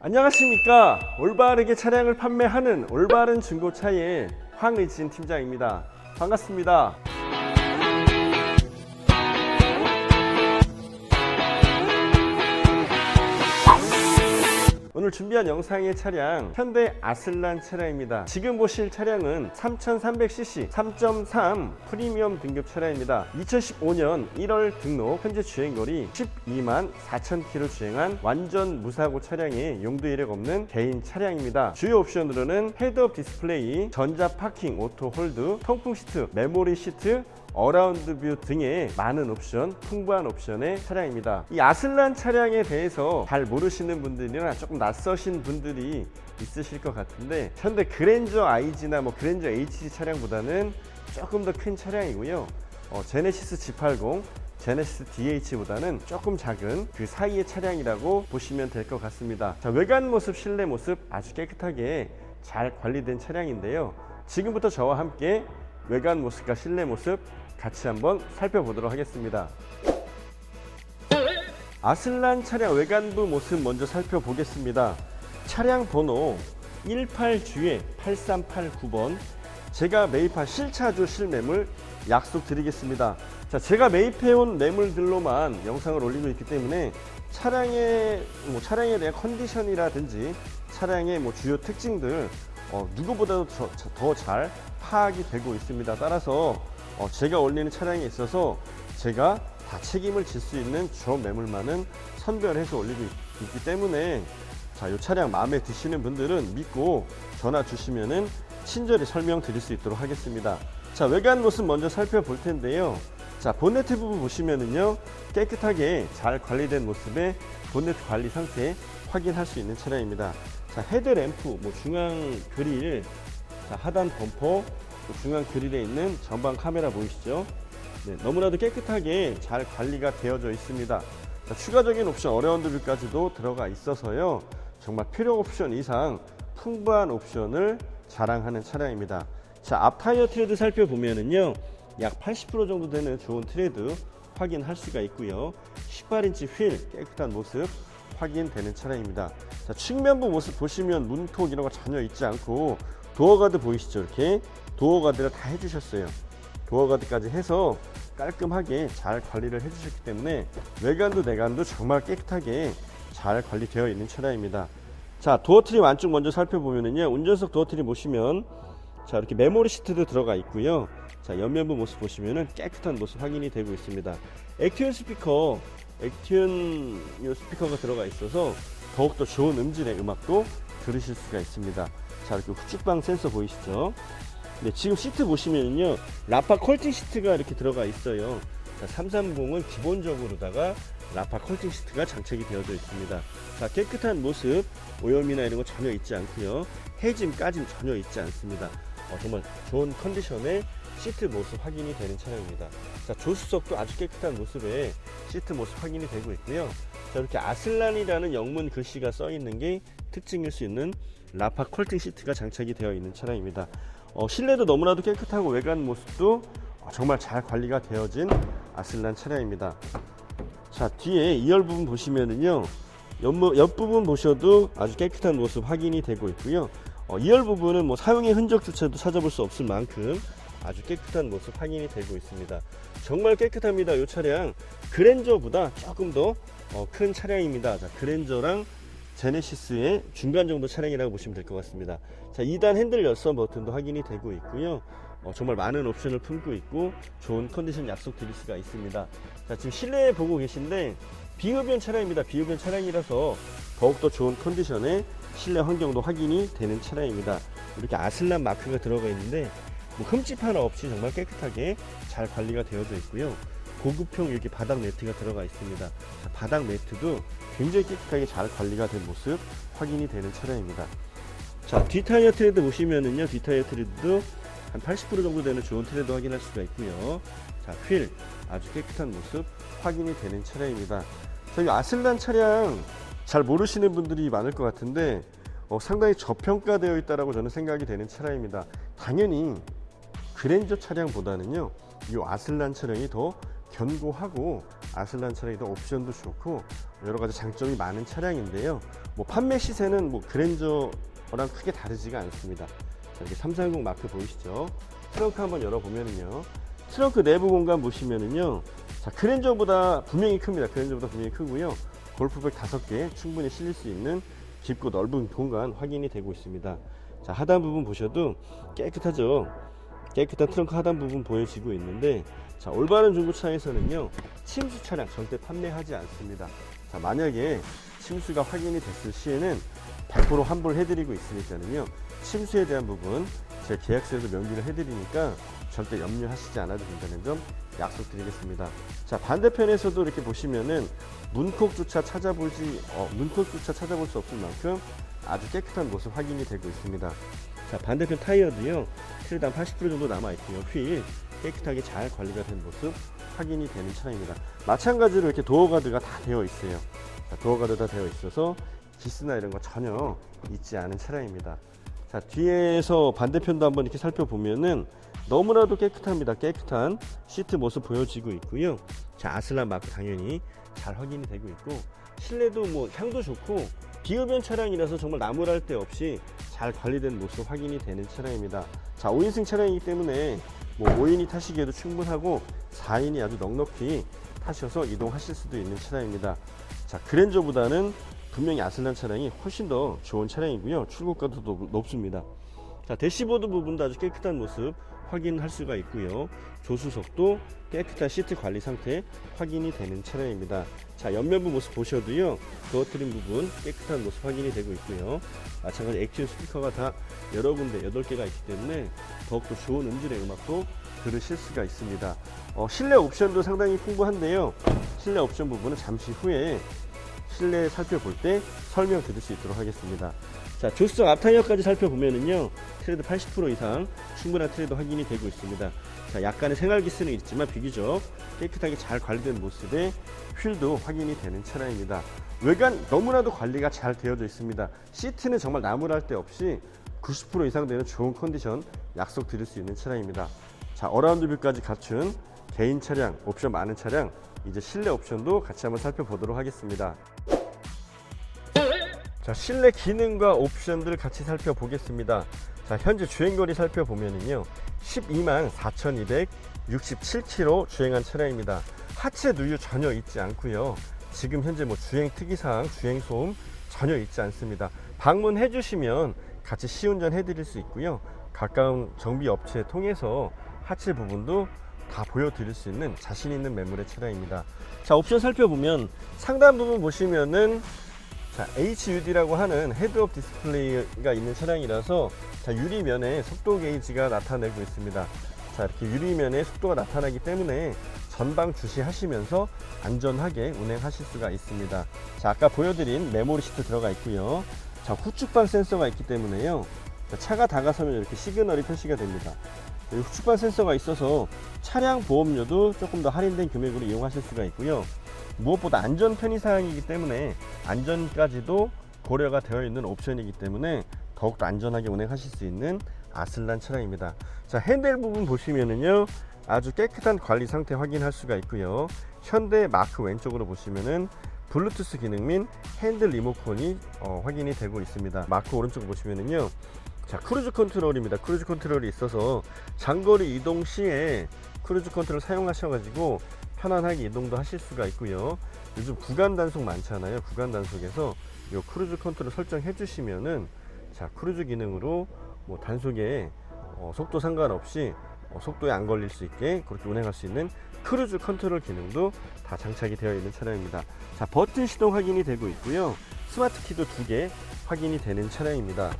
안녕하십니까. 올바르게 차량을 판매하는 올바른 중고차의 황의진 팀장입니다. 반갑습니다 오늘 준비한 영상의 차량 현대 아슬란 차량입니다. 지금 보실 차량은 3300cc 3.3 프리미엄 등급 차량입니다. 2015년 1월 등록 현재 주행거리 12만 4,000km 주행한 완전 무사고 차량의 용도 이력 없는 개인 차량입니다. 주요 옵션으로는 헤드업 디스플레이 전자 파킹 오토 홀드 통풍 시트 메모리 시트 어라운드 뷰 등의 많은 옵션, 풍부한 옵션의 차량입니다. 이 아슬란 차량에 대해서 잘 모르시는 분들이나 조금 낯서신 분들이 있으실 것 같은데 현대 그랜저 IG나 뭐 그랜저 HG 차량보다는 조금 더 큰 차량이고요. 어, 제네시스 G80, 제네시스 DH보다는 조금 작은 그 사이의 차량이라고 보시면 될 것 같습니다. 자, 외관 모습, 실내 모습 아주 깨끗하게 잘 관리된 차량인데요. 지금부터 저와 함께 외관 모습과 실내 모습 같이 한번 살펴보도록 하겠습니다. 아슬란 차량 외관부 모습 먼저 살펴보겠습니다. 차량 번호 18주에 8389번 제가 매입한 실차주 실매물 약속드리겠습니다. 자, 제가 매입해온 매물들로만 영상을 올리고 있기 때문에 차량의 뭐 차량에 대한 컨디션이라든지 차량의 뭐 주요 특징들 어, 누구보다도 더 잘 파악이 되고 있습니다. 따라서 어, 제가 올리는 차량에 있어서 제가 다 책임을 질 수 있는 저 매물만은 선별해서 올리고 있, 있기 때문에 자, 이 차량 마음에 드시는 분들은 믿고 전화 주시면은 친절히 설명드릴 수 있도록 하겠습니다. 자, 외관 모습 먼저 살펴볼 텐데요. 자, 본네트 부분 보시면은요, 깨끗하게 잘 관리된 모습의 본네트 관리 상태 확인할 수 있는 차량입니다. 자, 헤드램프, 뭐 중앙 그릴, 자, 하단 범퍼, 또 중앙 그릴에 있는 전방 카메라 보이시죠? 네, 너무나도 깨끗하게 잘 관리가 되어져 있습니다. 자, 추가적인 옵션 어려운 뷰까지도 들어가 있어서요. 정말 필요 옵션 이상 풍부한 옵션을 자랑하는 차량입니다. 자, 앞 타이어 트레드 살펴보면은요. 약 80% 정도 되는 좋은 트레드 확인할 수가 있고요. 18인치 휠 깨끗한 모습 확인되는 차량입니다. 자, 측면부 모습 보시면 문콕 이런 거 전혀 있지 않고 도어가드 보이시죠? 이렇게 도어가드를 다 해주셨어요. 도어가드까지 해서 깔끔하게 잘 관리를 해주셨기 때문에 외관도 내관도 정말 깨끗하게 잘 관리되어 있는 차량입니다. 자, 도어 트림 안쪽 먼저 살펴보면은요. 운전석 도어 트림 보시면 자, 이렇게 메모리 시트도 들어가 있고요. 자, 옆면부 모습 보시면은 깨끗한 모습 확인이 되고 있습니다. 액티온 스피커, 액티온 요 스피커가 들어가 있어서 더욱더 좋은 음질의 음악도 들으실 수가 있습니다. 자, 이렇게 후측방 센서 보이시죠? 네, 지금 시트 보시면요. 라파 컬팅 시트가 이렇게 들어가 있어요. 자, 330은 기본적으로다가 라파 컬팅 시트가 장착이 되어져 있습니다. 자, 깨끗한 모습, 오염이나 이런 거 전혀 있지 않고요. 해짐까지는 전혀 있지 않습니다. 어, 정말 좋은 컨디션의 시트 모습 확인이 되는 차량입니다. 자, 조수석도 아주 깨끗한 모습의 시트 모습 확인이 되고 있고요. 자, 이렇게 아슬란이라는 영문 글씨가 써 있는 게 특징일 수 있는 라파 컬팅 시트가 장착이 되어 있는 차량입니다. 어, 실내도 너무나도 깨끗하고 외관 모습도 어, 정말 잘 관리가 되어진 아슬란 차량입니다. 자, 뒤에 2열 부분 보시면은요. 옆, 옆부분 보셔도 아주 깨끗한 모습 확인이 되고 있고요. 어, 2열 부분은 뭐 사용의 흔적조차도 찾아볼 수 없을 만큼 아주 깨끗한 모습 확인이 되고 있습니다. 정말 깨끗합니다. 이 차량 그랜저보다 조금 더 큰 차량입니다. 자, 그랜저랑 제네시스의 중간 정도 차량이라고 보시면 될 것 같습니다. 자, 2단 핸들 열선 버튼도 확인이 되고 있고요. 어, 정말 많은 옵션을 품고 있고 좋은 컨디션 약속 드릴 수가 있습니다. 자, 지금 실내에 보고 계신데 비흡연 차량입니다. 비흡연 차량이라서 더욱더 좋은 컨디션의 실내 환경도 확인이 되는 차량입니다. 이렇게 아슬란 마크가 들어가 있는데 뭐 흠집 하나 없이 정말 깨끗하게 잘 관리가 되어져 있고요. 고급형 이렇게 바닥 매트가 들어가 있습니다. 자, 바닥 매트도 굉장히 깨끗하게 잘 관리가 된 모습 확인이 되는 차량입니다. 자, 뒷타이어 트레드 보시면은요, 뒷타이어 트레드도 한 80% 정도 되는 좋은 트레드 확인할 수가 있고요. 자, 휠 아주 깨끗한 모습 확인이 되는 차량입니다. 자, 이 아슬란 차량 잘 모르시는 분들이 많을 것 같은데 어, 상당히 저평가되어 있다라고 저는 생각이 되는 차량입니다. 당연히 그랜저 차량보다는요, 이 아슬란 차량이 더 견고하고 아슬란 차량이 더 옵션도 좋고 여러 가지 장점이 많은 차량인데요. 뭐 판매 시세는 뭐 그랜저랑 크게 다르지가 않습니다. 자, 이렇게 330 마크 보이시죠? 트렁크 한번 열어보면은요. 트렁크 내부 공간 보시면은요. 자, 그랜저보다 분명히 큽니다. 그랜저보다 분명히 크고요. 골프백 5개 충분히 실릴 수 있는 깊고 넓은 공간 확인이 되고 있습니다. 자, 하단 부분 보셔도 깨끗하죠. 깨끗한 트렁크 하단 부분 보여지고 있는데 자, 올바른 중고차에서는요. 침수 차량 절대 판매하지 않습니다. 자, 만약에 침수가 확인이 됐을 시에는 100% 환불 해드리고 있으니까는요. 침수에 대한 부분 제 계약서에도 명기를 해드리니까 절대 염려하시지 않아도 된다는 점 약속드리겠습니다. 자 반대편에서도 이렇게 보시면은 문콕조차 찾아보지 어, 문콕조차 찾아볼 수 없을 만큼 아주 깨끗한 모습 확인이 되고 있습니다. 자 반대편 타이어도요 트레단 80% 정도 남아 있고요 휠 깨끗하게 잘 관리가 된 모습 확인이 되는 차량입니다. 마찬가지로 이렇게 도어 가드가 다 되어 있어요. 자, 도어 가드 다 되어 있어서 기스나 이런 거 전혀 있지 않은 차량입니다. 자 뒤에서 반대편도 한번 이렇게 살펴보면은 너무나도 깨끗합니다. 깨끗한 시트 모습 보여지고 있고요. 자 아슬란 마크 당연히 잘 확인이 되고 있고 실내도 뭐 향도 좋고 비흡연 차량이라서 정말 나무랄 데 없이 잘 관리된 모습 확인이 되는 차량입니다. 자 5인승 차량이기 때문에 뭐 5인이 타시기에도 충분하고 4인이 아주 넉넉히 타셔서 이동하실 수도 있는 차량입니다. 자 그랜저보다는 분명히 아슬란 차량이 훨씬 더 좋은 차량이고요. 출고가도 높- 높습니다. 자, 대시보드 부분도 아주 깨끗한 모습 확인할 수가 있고요. 조수석도 깨끗한 시트 관리 상태 확인이 되는 차량입니다. 자, 옆면부 모습 보셔도요. 도어 트림 부분 깨끗한 모습 확인이 되고 있고요. 마찬가지 액티브 스피커가 다 여러 군데 8개가 있기 때문에 더욱더 좋은 음질의 음악도 들으실 수가 있습니다. 어, 실내 옵션도 상당히 풍부한데요. 실내 옵션 부분은 잠시 후에 실내 살펴볼 때 설명 드릴 수 있도록 하겠습니다. 자, 조수석 앞 타이어까지 살펴보면은요, 트레드 80% 이상 충분한 트레드 확인이 되고 있습니다. 자, 약간의 생활 기스는 있지만 비교적 깨끗하게 잘 관리된 모습에 휠도 확인이 되는 차량입니다. 외관 너무나도 관리가 잘 되어져 있습니다. 시트는 정말 나무랄 데 없이 90% 이상 되는 좋은 컨디션 약속 드릴 수 있는 차량입니다. 자, 어라운드 뷰까지 갖춘 개인 차량, 옵션 많은 차량, 이제 실내 옵션도 같이 한번 살펴보도록 하겠습니다. 자, 실내 기능과 옵션들 같이 살펴보겠습니다. 자, 현재 주행거리 살펴보면은요. 12만 4,267km 주행한 차량입니다. 하체 누유 전혀 있지 않고요. 지금 현재 뭐 주행 특이사항, 주행 소음 전혀 있지 않습니다. 방문해 주시면 같이 시운전 해드릴 수 있고요. 가까운 정비 업체 통해서 하체 부분도 다 보여드릴 수 있는 자신 있는 매물의 차량입니다. 자, 옵션 살펴보면 상단 부분 보시면은 자, HUD라고 하는 헤드업 디스플레이가 있는 차량이라서 자, 유리면에 속도 게이지가 나타내고 있습니다. 자, 이렇게 유리면에 속도가 나타나기 때문에 전방 주시하시면서 안전하게 운행하실 수가 있습니다. 자, 아까 보여드린 메모리 시트 들어가 있고요. 자, 후측방 센서가 있기 때문에요. 자, 차가 다가서면 이렇게 시그널이 표시가 됩니다. 이 후측방 센서가 있어서 차량 보험료도 조금 더 할인된 금액으로 이용하실 수가 있고요. 무엇보다 안전 편의 사항이기 때문에 안전까지도 고려가 되어 있는 옵션이기 때문에 더욱더 안전하게 운행하실 수 있는 아슬란 차량입니다. 자 핸들 부분 보시면은요 아주 깨끗한 관리 상태 확인할 수가 있고요. 현대 마크 왼쪽으로 보시면은 블루투스 기능 및 핸들 리모컨이 어, 확인이 되고 있습니다. 마크 오른쪽 보시면은요. 자 크루즈 컨트롤입니다. 크루즈 컨트롤이 있어서 장거리 이동 시에 크루즈 컨트롤 사용하셔가지고 편안하게 이동도 하실 수가 있고요. 요즘 구간 단속 많잖아요. 구간 단속에서 요 크루즈 컨트롤 설정해 주시면은 자 크루즈 기능으로 뭐 단속에 어, 속도 상관없이 어, 속도에 안 걸릴 수 있게 그렇게 운행할 수 있는 크루즈 컨트롤 기능도 다 장착이 되어 있는 차량입니다. 자 버튼 시동 확인이 되고 있고요. 스마트 키도 두 개 확인이 되는 차량입니다.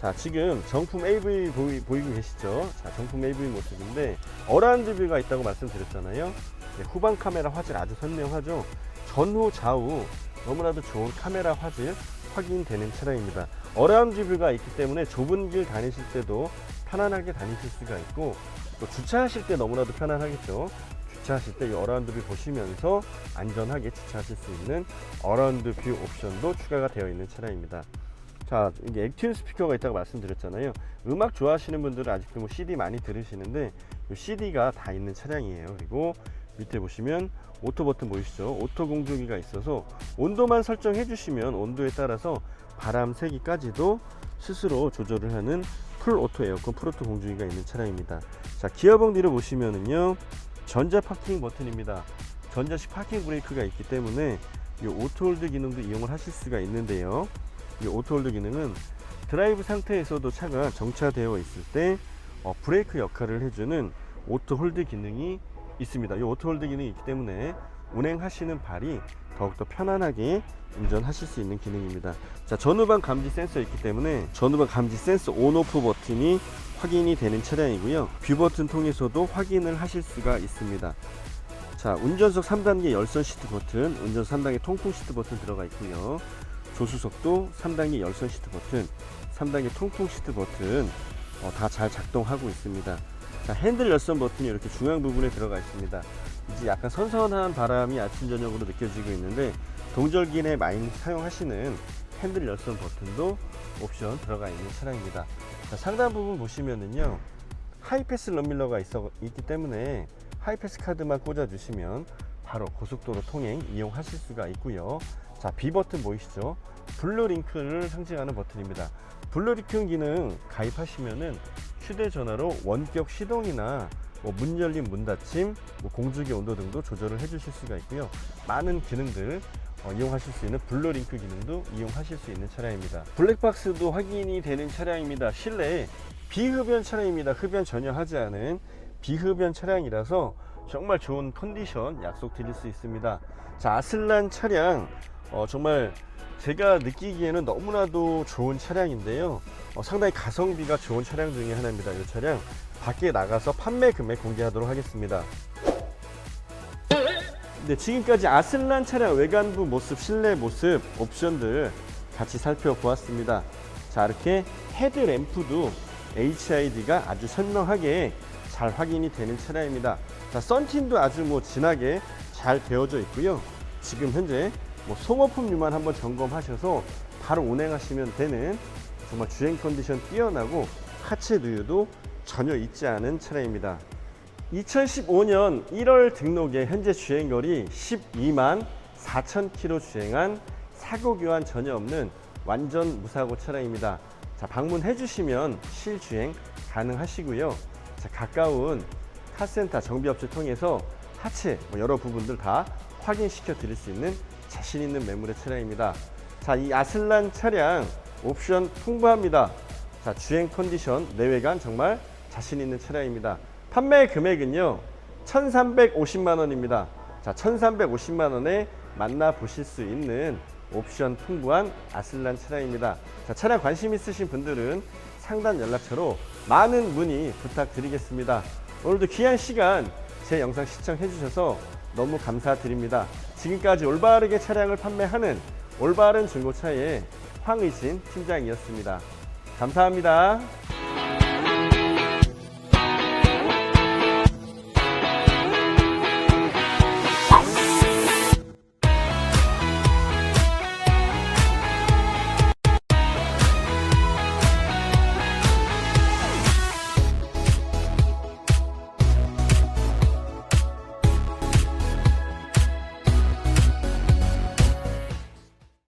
자 지금 정품 AV 보이, 보이고 계시죠? 자 정품 AV 모습인데 어라운드 뷰가 있다고 말씀드렸잖아요. 네, 후방 카메라 화질 아주 선명하죠. 전후 좌우 너무나도 좋은 카메라 화질 확인되는 차량입니다. 어라운드 뷰가 있기 때문에 좁은 길 다니실 때도 편안하게 다니실 수가 있고 또 주차하실 때 너무나도 편안하겠죠. 주차하실 때 이 어라운드 뷰 보시면서 안전하게 주차하실 수 있는 어라운드 뷰 옵션도 추가가 되어 있는 차량입니다. 자, 이게 액티브 스피커가 있다고 말씀드렸잖아요. 음악 좋아하시는 분들은 아직도 뭐 CD 많이 들으시는데 이 CD가 다 있는 차량이에요. 그리고 밑에 보시면 오토 버튼 보이시죠? 오토 공조기가 있어서 온도만 설정해 주시면 온도에 따라서 바람 세기까지도 스스로 조절을 하는 풀 오토 에어컨 풀오토 공조기가 있는 차량입니다. 자, 기어봉 뒤로 보시면은요. 전자 파킹 버튼입니다. 전자식 파킹 브레이크가 있기 때문에 이 오토홀드 기능도 이용을 하실 수가 있는데요. 이 오토홀드 기능은 드라이브 상태에서도 차가 정차되어 있을 때 어, 브레이크 역할을 해주는 오토홀드 기능이 있습니다. 이 오토홀드 기능이 있기 때문에 운행하시는 발이 더욱더 편안하게 운전하실 수 있는 기능입니다. 자, 전후방 감지 센서 있기 때문에 전후방 감지 센서 온오프 버튼이 확인이 되는 차량이고요. 뷰 버튼 통해서도 확인을 하실 수가 있습니다. 자, 운전석 3단계 열선 시트 버튼, 운전석 3단계 통풍 시트 버튼 들어가 있고요. 조수석도 3단계 열선 시트 버튼, 3단계 통풍 시트 버튼 어, 다잘 작동하고 있습니다. 자, 핸들 열선 버튼이 이렇게 중앙 부분에 들어가 있습니다. 이제 약간 선선한 바람이 아침 저녁으로 느껴지고 있는데 동절기에 많이 사용하시는 핸들 열선 버튼도 옵션 들어가 있는 차량입니다. 자, 상단 부분 보시면은요. 하이패스 런밀러가 있어 있기 때문에 하이패스 카드만 꽂아 주시면 바로 고속도로 통행 이용하실 수가 있고요. 자, B 버튼 보이시죠? 블루 링크를 상징하는 버튼입니다. 블루 링크 기능 가입하시면은 휴대전화로 원격 시동이나 뭐 문 열림, 문 닫힘, 뭐 공주기 온도 등도 조절을 해주실 수가 있고요. 많은 기능들 어, 이용하실 수 있는 블루 링크 기능도 이용하실 수 있는 차량입니다. 블랙박스도 확인이 되는 차량입니다. 실내에 비흡연 차량입니다. 흡연 전혀 하지 않은 비흡연 차량이라서 정말 좋은 컨디션 약속드릴 수 있습니다. 자, 아슬란 차량 어, 정말 제가 느끼기에는 너무나도 좋은 차량인데요. 어, 상당히 가성비가 좋은 차량 중에 하나입니다. 이 차량 밖에 나가서 판매 금액 공개하도록 하겠습니다. 네, 지금까지 아슬란 차량 외관부 모습, 실내 모습, 옵션들 같이 살펴보았습니다. 자, 이렇게 헤드램프도 HID가 아주 선명하게 잘 확인이 되는 차량입니다. 자, 썬팅도 아주 뭐 진하게 잘 되어져 있고요. 지금 현재 뭐 소모품류만 한번 점검하셔서 바로 운행하시면 되는 정말 주행 컨디션 뛰어나고 하체 누유도 전혀 있지 않은 차량입니다. 2015년 1월 등록에 현재 주행거리 12만 4천 킬로 주행한 사고 교환 전혀 없는 완전 무사고 차량입니다. 자, 방문해 주시면 실주행 가능하시고요. 자, 가까운 카센터 정비업체 통해서 하체 뭐 여러 부분들 다 확인시켜 드릴 수 있는 자신 있는 매물의 차량입니다. 자, 이 아슬란 차량 옵션 풍부합니다. 자, 주행 컨디션, 내외관 정말 자신 있는 차량입니다. 판매 금액은요, 1,350만 원입니다. 자, 1,350만 원에 만나 보실 수 있는 옵션 풍부한 아슬란 차량입니다. 자, 차량 관심 있으신 분들은 상단 연락처로 많은 문의 부탁드리겠습니다. 오늘도 귀한 시간 제 영상 시청해 주셔서 너무 감사드립니다. 지금까지 올바르게 차량을 판매하는 올바른 중고차의 황의진 팀장이었습니다. 감사합니다.